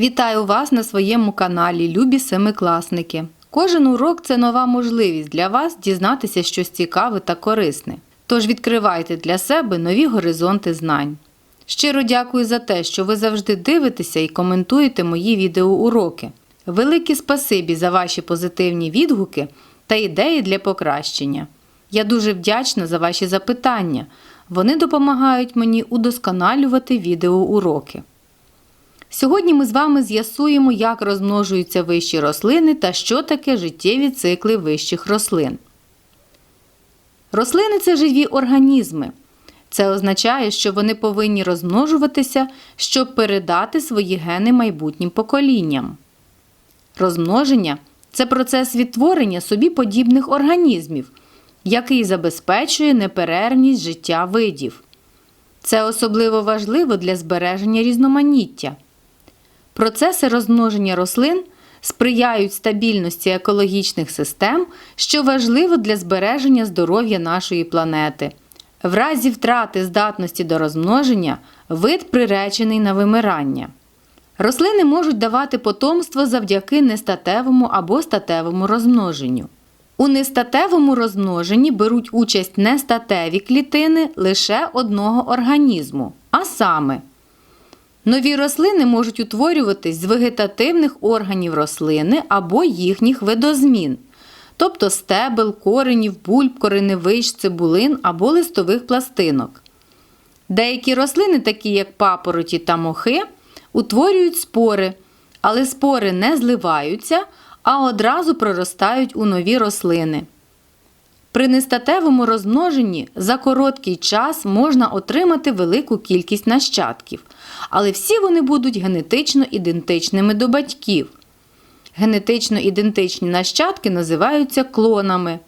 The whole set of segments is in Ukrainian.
Вітаю вас на своєму каналі Любі Семикласники. Кожен урок це нова можливість для вас дізнатися щось цікаве та корисне. Тож відкривайте для себе нові горизонти знань. Щиро дякую за те, що ви завжди дивитеся і коментуєте мої відеоуроки. Велике спасибі за ваші позитивні відгуки та ідеї для покращення. Я дуже вдячна за ваші запитання. Вони допомагають мені удосконалювати відеоуроки. Сьогодні ми з вами з'ясуємо, як розмножуються вищі рослини та що таке життєві цикли вищих рослин. Рослини це живі організми. Це означає, що вони повинні розмножуватися, щоб передати свої гени майбутнім поколінням. Розмноження це процес відтворення собі подібних організмів, який забезпечує неперервність життя видів. Це особливо важливо для збереження різноманіття. Процеси розмноження рослин сприяють стабільності екологічних систем, що важливо для збереження здоров'я нашої планети. В разі втрати здатності до розмноження вид приречений на вимирання. Рослини можуть давати потомство завдяки нестатевому або статевому розмноженню. У нестатевому розмноженні беруть участь нестатеві клітини лише одного організму, а саме Нові рослини можуть утворюватись з вегетативних органів рослини або їхніх видозмін, тобто стебел, коренів, бульб, кореневищ, цибулин або листових пластинок. Деякі рослини, такі як папороті та мохи, утворюють спори, але спори не зливаються, а одразу проростають у нові рослини. При нестатевому розмноженні за короткий час можна отримати велику кількість нащадків, але всі вони будуть генетично ідентичними до батьків. Генетично ідентичні нащадки називаються клонами.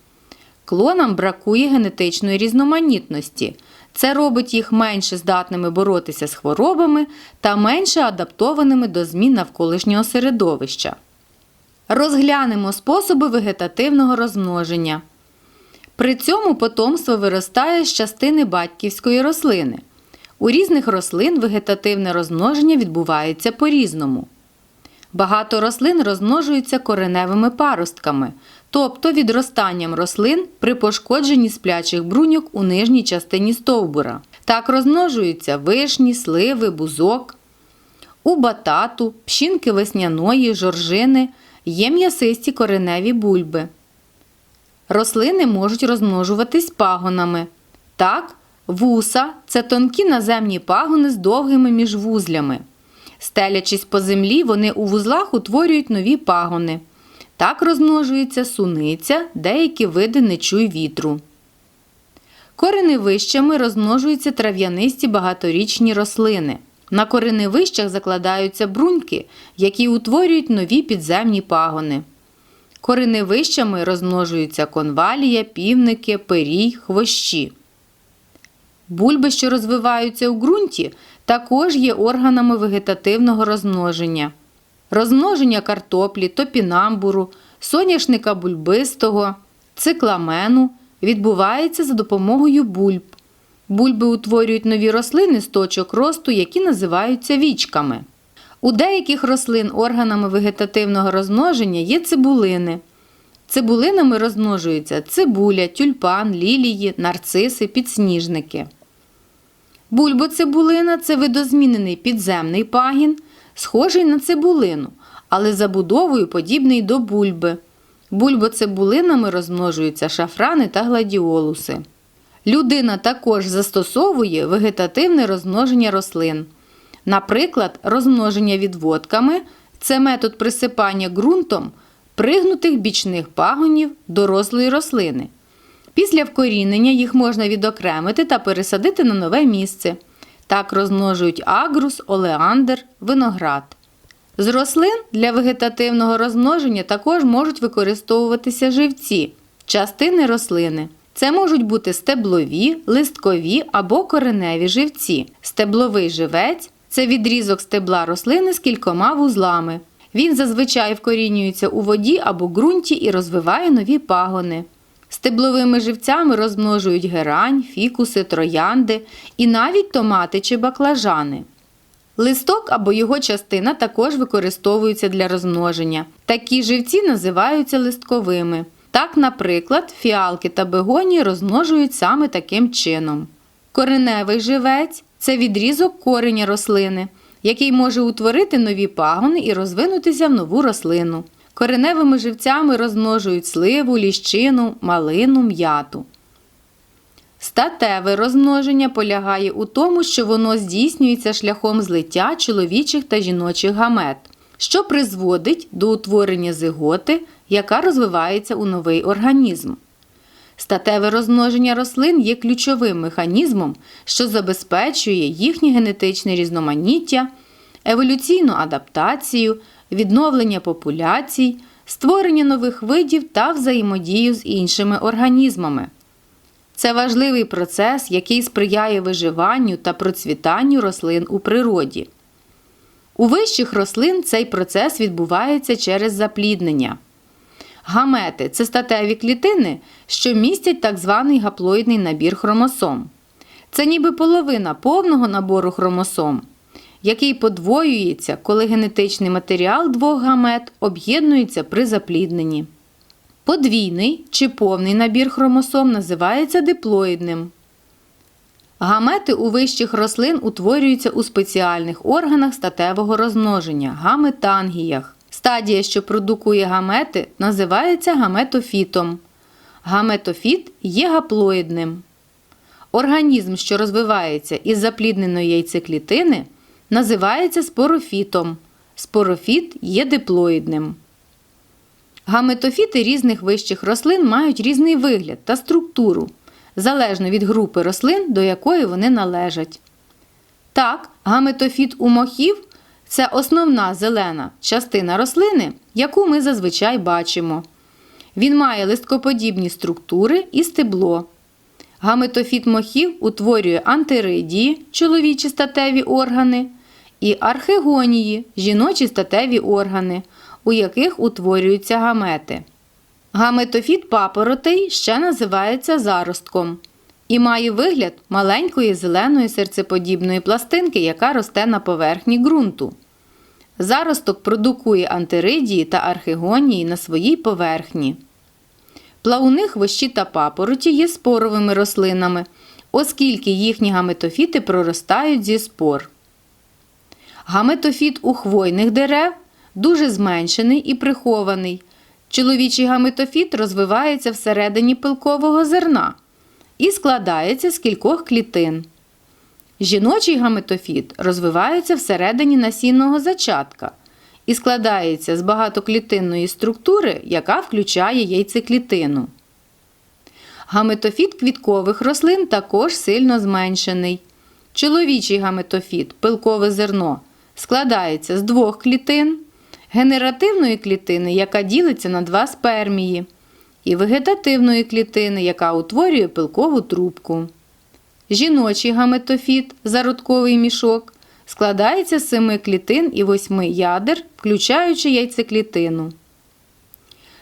Клонам бракує генетичної різноманітності. Це робить їх менше здатними боротися з хворобами та менше адаптованими до змін навколишнього середовища. Розглянемо способи вегетативного розмноження. При цьому потомство виростає з частини батьківської рослини. У різних рослин вегетативне розмноження відбувається по-різному. Багато рослин розмножуються кореневими паростками, тобто відростанням рослин при пошкодженні сплячих бруньок у нижній частині стовбура. Так розмножуються вишні, сливи, бузок. У батату, пщінки весняної, жоржини є м'ясисті кореневі бульби. Рослини можуть розмножуватись пагонами. Так, вуса це тонкі наземні пагони з довгими міжвузлями. Стелячись по землі, вони у вузлах утворюють нові пагони. Так розмножується суниця, деякі види нечуй вітру. Кореневищами розмножуються трав'янисті багаторічні рослини. На кореневищах закладаються бруньки, які утворюють нові підземні пагони. Кореневищами розмножуються конвалія, півники, перій, хвощі. Бульби, що розвиваються у ґрунті, також є органами вегетативного розмноження. Розмноження картоплі, топінамбуру, соняшника бульбистого, цикламену відбувається за допомогою бульб. Бульби утворюють нові рослини з точок росту, які називаються вічками. У деяких рослин органами вегетативного розмноження є цибулини. Цибулинами розмножуються цибуля, тюльпан, лілії, нарциси, підсніжники. Бульбоцибулина це видозмінений підземний пагін, схожий на цибулину, але забудовою подібний до бульби. Бульбоцибулинами розмножуються шафрани та гладіолуси. Людина також застосовує вегетативне розмноження рослин. Наприклад, розмноження відводками це метод присипання ґрунтом пригнутих бічних пагонів дорослої рослини. Після вкорінення їх можна відокремити та пересадити на нове місце. Так розмножують агрус, олеандр, виноград. З рослин для вегетативного розмноження також можуть використовуватися живці, частини рослини. Це можуть бути стеблові, листкові або кореневі живці. Стебловий живець це відрізок стебла рослини з кількома вузлами. Він зазвичай вкорінюється у воді або ґрунті і розвиває нові пагони. Стебловими живцями розмножують герань, фікуси, троянди і навіть томати чи баклажани. Листок або його частина також використовуються для розмноження. Такі живці називаються листковими. Так, наприклад, фіалки та бегонії розмножують саме таким чином. Кореневий живець це відрізок кореня рослини, який може утворити нові пагони і розвинутися в нову рослину. Кореневими живцями розмножують сливу, ліщину, малину, м'яту. Статеве розмноження полягає у тому, що воно здійснюється шляхом злиття чоловічих та жіночих гамет, що призводить до утворення зиготи, яка розвивається у новий організм. Статеве розмноження рослин є ключовим механізмом, що забезпечує їхнє генетичне різноманіття, еволюційну адаптацію, відновлення популяцій, створення нових видів та взаємодію з іншими організмами. Це важливий процес, який сприяє виживанню та процвітанню рослин у природі. У вищих рослин цей процес відбувається через запліднення. Гамети це статеві клітини, що містять так званий гаплоїдний набір хромосом. Це ніби половина повного набору хромосом, який подвоюється, коли генетичний матеріал двох гамет об'єднується при заплідненні. Подвійний чи повний набір хромосом називається диплоїдним. Гамети у вищих рослин утворюються у спеціальних органах статевого розмноження гаметангіях. Стадія, що продукує гамети, називається гаметофітом. Гаметофіт є гаплоїдним. Організм, що розвивається із заплідненої яйцеклітини, називається спорофітом. Спорофіт є диплоїдним. Гаметофіти різних вищих рослин мають різний вигляд та структуру, залежно від групи рослин, до якої вони належать. Так, гаметофіт у мохів це основна зелена частина рослини, яку ми зазвичай бачимо. Він має листкоподібні структури і стебло. Гаметофіт мохів утворює антиридії, чоловічі статеві органи, і архегонії, жіночі статеві органи, у яких утворюються гамети. Гаметофіт папоротей ще називається заростком і має вигляд маленької зеленої серцеподібної пластинки, яка росте на поверхні ґрунту. Заросток продукує антиридії та архегонії на своїй поверхні. Плавуни хвощі та папороті є споровими рослинами, оскільки їхні гаметофіти проростають зі спор. Гаметофіт у хвойних дерев дуже зменшений і прихований. Чоловічий гаметофіт розвивається всередині пилкового зерна і складається з кількох клітин. Жіночий гаметофіт розвивається всередині насінного зачатка і складається з багатоклітинної структури, яка включає яйцеклітину. Гаметофіт квіткових рослин також сильно зменшений. Чоловічий гаметофіт пилкове зерно складається з двох клітин, генеративної клітини, яка ділиться на два спермії, і вегетативної клітини, яка утворює пилкову трубку. Жіночий гаметофіт, зародковий мішок, складається з семи клітин і восьми ядер, включаючи яйцеклітину.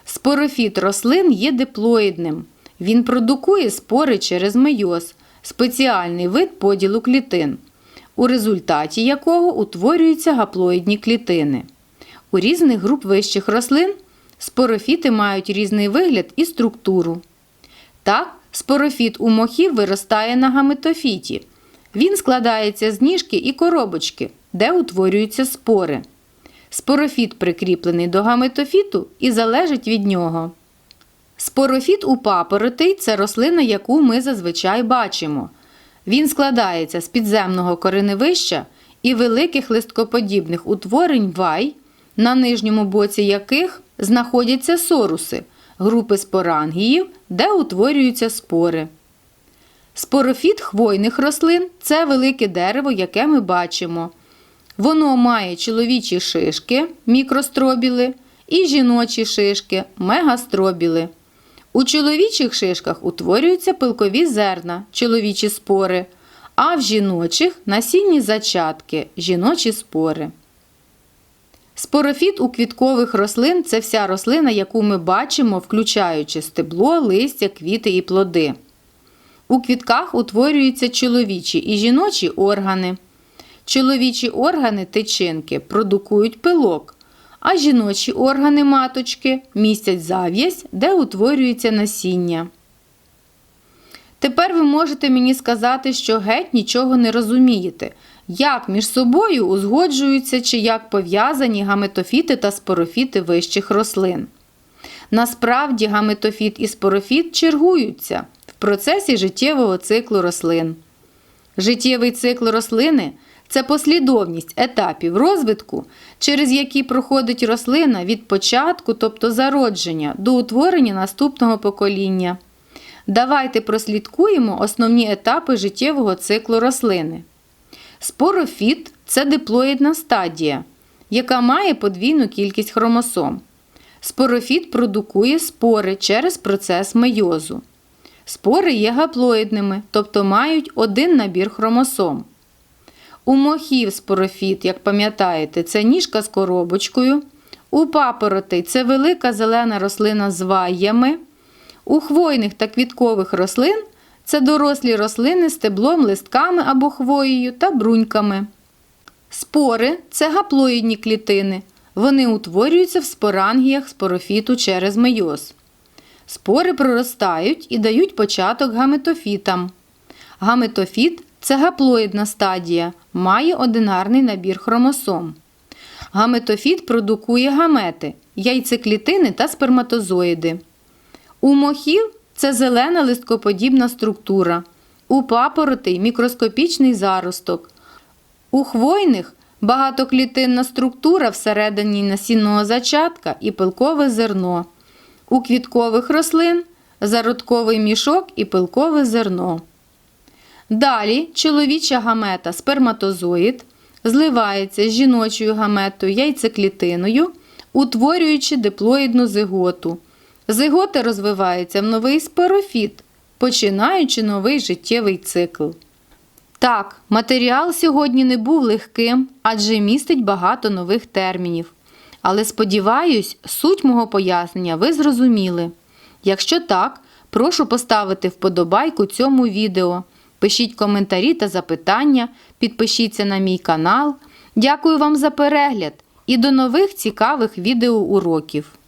Спорофіт рослин є диплоїдним. Він продукує спори через мейоз, спеціальний вид поділу клітин, у результаті якого утворюються гаплоїдні клітини. У різних груп вищих рослин спорофіти мають різний вигляд і структуру. Так, спорофіт у мохів виростає на гаметофіті. Він складається з ніжки і коробочки, де утворюються спори. Спорофіт прикріплений до гаметофіту і залежить від нього. Спорофіт у папоротей це рослина, яку ми зазвичай бачимо. Він складається з підземного кореневища і великих листкоподібних утворень вай, на нижньому боці яких знаходяться соруси, групи спорангіїв, де утворюються спори. Спорофіт хвойних рослин це велике дерево, яке ми бачимо. Воно має чоловічі шишки, мікростробіли, і жіночі шишки, мегастробіли. У чоловічих шишках утворюються пилкові зерна, чоловічі спори, а в жіночих насінні зачатки, жіночі спори. Спорофіт у квіткових рослин це вся рослина, яку ми бачимо, включаючи стебло, листя, квіти і плоди. У квітках утворюються чоловічі і жіночі органи. Чоловічі органи тичинки продукують пилок, а жіночі органи маточки містять зав'язь, де утворюється насіння. Тепер ви можете мені сказати, що геть нічого не розумієте, як між собою узгоджуються чи як пов'язані гаметофіти та спорофіти вищих рослин. Насправді гаметофіт і спорофіт чергуються в процесі життєвого циклу рослин. Життєвий цикл рослини це послідовність етапів розвитку, через які проходить рослина від початку, тобто зародження, до утворення наступного покоління. Давайте прослідкуємо основні етапи життєвого циклу рослини. Спорофіт це диплоїдна стадія, яка має подвійну кількість хромосом. Спорофіт продукує спори через процес мейозу. Спори є гаплоїдними, тобто мають один набір хромосом. У мохів спорофіт, як пам'ятаєте, це ніжка з коробочкою. У папоротей це велика зелена рослина з ваями. У хвойних та квіткових рослин це дорослі рослини з стеблом, листками або хвоєю та бруньками. Спори це гаплоїдні клітини. Вони утворюються в спорангіях спорофіту через мейоз. Спори проростають і дають початок гаметофітам. Гаметофіт це гаплоїдна стадія, має одинарний набір хромосом. Гаметофіт продукує гамети, яйцеклітини та сперматозоїди. У мохів це зелена листкоподібна структура. У папоротей мікроскопічний заросток. У хвойних багатоклітинна структура всередині насінного зачатка і пилкове зерно. У квіткових рослин зародковий мішок і пилкове зерно. Далі чоловіча гамета сперматозоїд зливається з жіночою гаметою яйцеклітиною, утворюючи диплоїдну зиготу. Зигота розвивається в новий спорофіт, починаючи новий життєвий цикл. Так, матеріал сьогодні не був легким, адже містить багато нових термінів. Але сподіваюсь, суть мого пояснення ви зрозуміли. Якщо так, прошу поставити вподобайку цьому відео. Пишіть коментарі та запитання, підпишіться на мій канал. Дякую вам за перегляд і до нових цікавих відеоуроків!